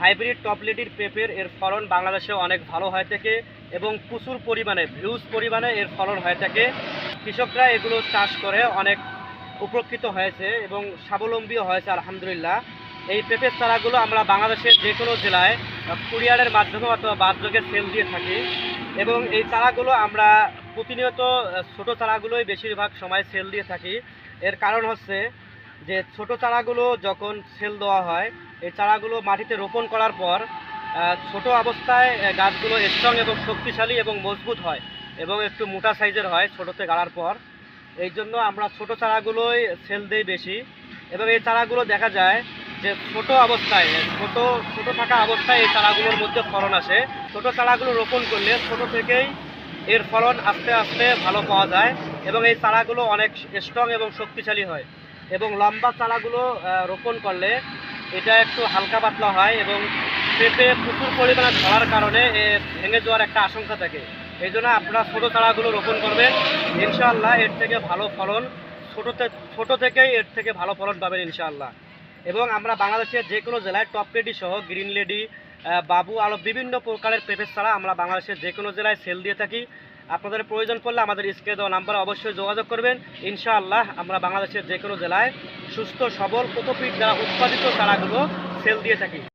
Hybrid টপলেটির পেঁপের এর ফলন বাংলাদেশে অনেক ভালো হয়ে থাকে এবং প্রচুর পরিমাণে ভিউজ পরিমাণে এর ফলন হয়ে থাকে। কৃষকরা এগুলো চাষ করে অনেক উপকৃত হয়েছে এবং স্বাবলম্বীও হয়েছে, আলহামদুলিল্লাহ। এই পেঁপের চারাগুলো আমরা বাংলাদেশের যে কোনো জেলায় কুরিয়ারের মাধ্যমে অথবা বাসযোগে সেল দিয়ে থাকি এবং এই চারাগুলো আমরা প্রতিনিয়ত ছোট চারাগুলোই বেশিরভাগ সময় সেল দিয়ে থাকি। এর কারণ হচ্ছে যে ছোট চারাগুলো যখন সেল দেওয়া হয়, এই চারাগুলো মাটিতে রোপণ করার পর ছোট অবস্থায় গাছগুলো স্ট্রং এবং শক্তিশালী এবং মজবুত হয় এবং একটু মোটা সাইজের হয় ছোটোতে গাড়ার পর। এই জন্য আমরা ছোট চারাগুলোই সেল দিই বেশি এবং এই চারাগুলো দেখা যায় যে ছোট অবস্থায়, ছোট ছোট থাকা অবস্থায় এই চারাগুলোর মধ্যে ফলন আসে। ছোট চারাগুলো রোপণ করলে ছোট থেকেই এর ফলন আস্তে আস্তে ভালো পাওয়া যায় এবং এই চারাগুলো অনেক স্ট্রং এবং শক্তিশালী হয়। এবং লম্বা চারাগুলো রোপণ করলে এটা একটু হালকা পাতলা হয় এবং পেঁপে প্রচুর পরিমাণে ধরার কারণে ভেঙে যাওয়ার একটা আশঙ্কা থাকে। এই জন্য আপনারা ছোটো চারাগুলো রোপণ করবেন। ইনশাআল্লাহ এর থেকে ভালো ফলন, ছোটোতে, ছোটো থেকেই এর থেকে ভালো ফলন পাবেন ইনশাআল্লাহ। এবং আমরা বাংলাদেশের যে কোনো জেলায় টপ লেডি সহ গ্রিন লেডি বাবু আরও বিভিন্ন প্রকারের পেঁপের ছাড়া আমরা বাংলাদেশের যে কোনো জেলায় সেল দিয়ে থাকি। আপনাদের প্রয়োজন পড়লে আমাদের স্ক্রিনে দেওয়া নাম্বারে অবশ্যই যোগাযোগ করবেন। ইনশাআল্লাহ আমরা বাংলাদেশের যে কোনো জেলায় সুস্থ, সবল কোকোপিট দ্বারা উৎপাদিত চারাগুলো সেল দিয়ে থাকি।